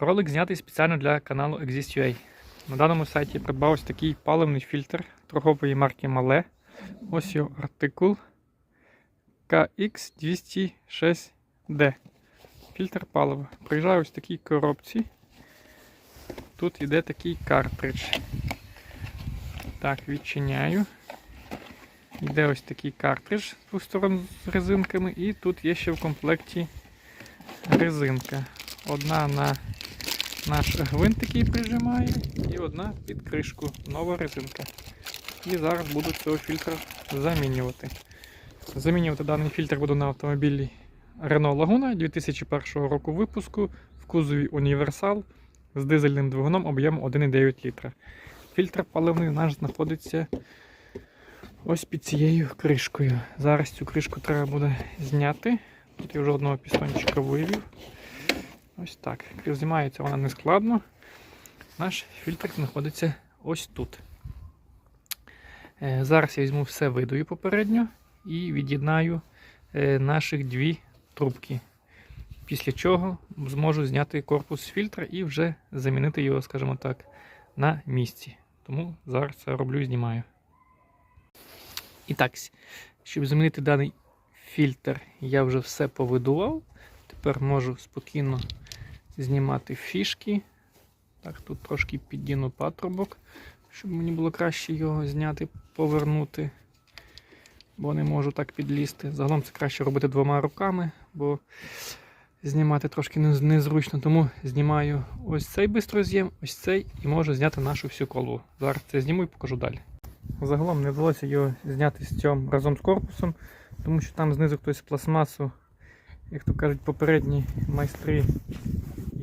Ролик знятий спеціально для каналу Exist.ua. На даному сайті придбав такий паливний фільтр торгової марки Мале. Ось його артикул KX206D. Фільтр палива. Приїжджає ось такій коробці. Тут йде такий картридж. Так, відчиняю. Йде ось такий картридж з двох сторон з резинками, і тут є ще в комплекті резинка. Одна на наш гвинт, який прижимає, і одна під кришку, нова резинка. І зараз буду цього фільтра замінювати. Замінювати даний фільтр буду на автомобілі Renault Laguna 2001 року випуску в кузові Універсал з дизельним двигуном об'ємом 1,9 літра. Фільтр паливний у нас знаходиться ось під цією кришкою. Зараз цю кришку треба буде зняти. Тут я вже одного пістончика вивів. Ось так. Знімається вона нескладно. Наш фільтр знаходиться ось тут. Е, Зараз я візьму все видую попередньо і від'єднаю е, наших дві трубки. Після чого зможу зняти корпус фільтра і вже замінити його, скажімо так, на місці. Тому зараз це роблю і знімаю. І так, щоб замінити даний фільтр, я вже все повидував. Тепер можу спокійно знімати фішки. Так, тут трошки піддіну патрубок, щоб мені було краще його зняти, повернути. Бо не можу так підлізти. Загалом це краще робити двома руками, бо знімати трошки незручно. Тому знімаю ось цей бистроз'єм, ось цей і можу зняти нашу всю колу. Зараз це зніму і покажу далі. Загалом не вдалося його зняти з цьому разом з корпусом, тому що там знизу хтось пластмасу, як то кажуть, попередні майстри,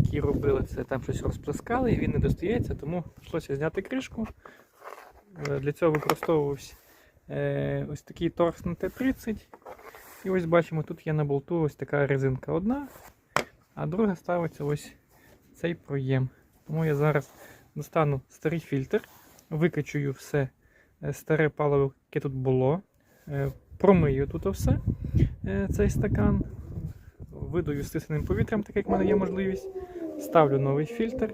які робили це, там щось розплескали і він не достається, тому прийшлося зняти кришку. Е, Для цього використовувався е, ось такий торс на Т-30. І ось бачимо, тут є на болту ось така резинка одна, а друга ставиться ось цей проєм. Тому я зараз достану старий фільтр, викачую все е, старе паливо, яке тут було, промию тут все, цей стакан, видаю стисненим повітрям, так як в мене є можливість, ставлю новий фільтр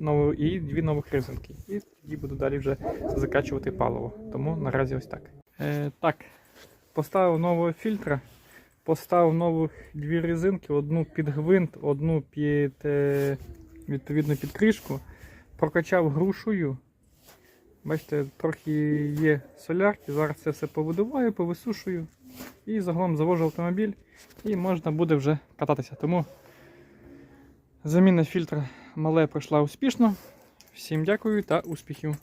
нову, і дві нових резинки. І тоді буду далі вже закачувати паливо. Тому наразі ось так. Е, так, поставив нового фільтра, поставив нових дві резинки, одну під гвинт, одну під е, відповідно під кришку, прокачав грушою. Бачите, трохи є солярки, зараз це все повидуваю, повисушую і загалом завожу автомобіль і можна буде вже кататися. Тому заміна фільтра мале пройшла успішно. Всім дякую та успіхів!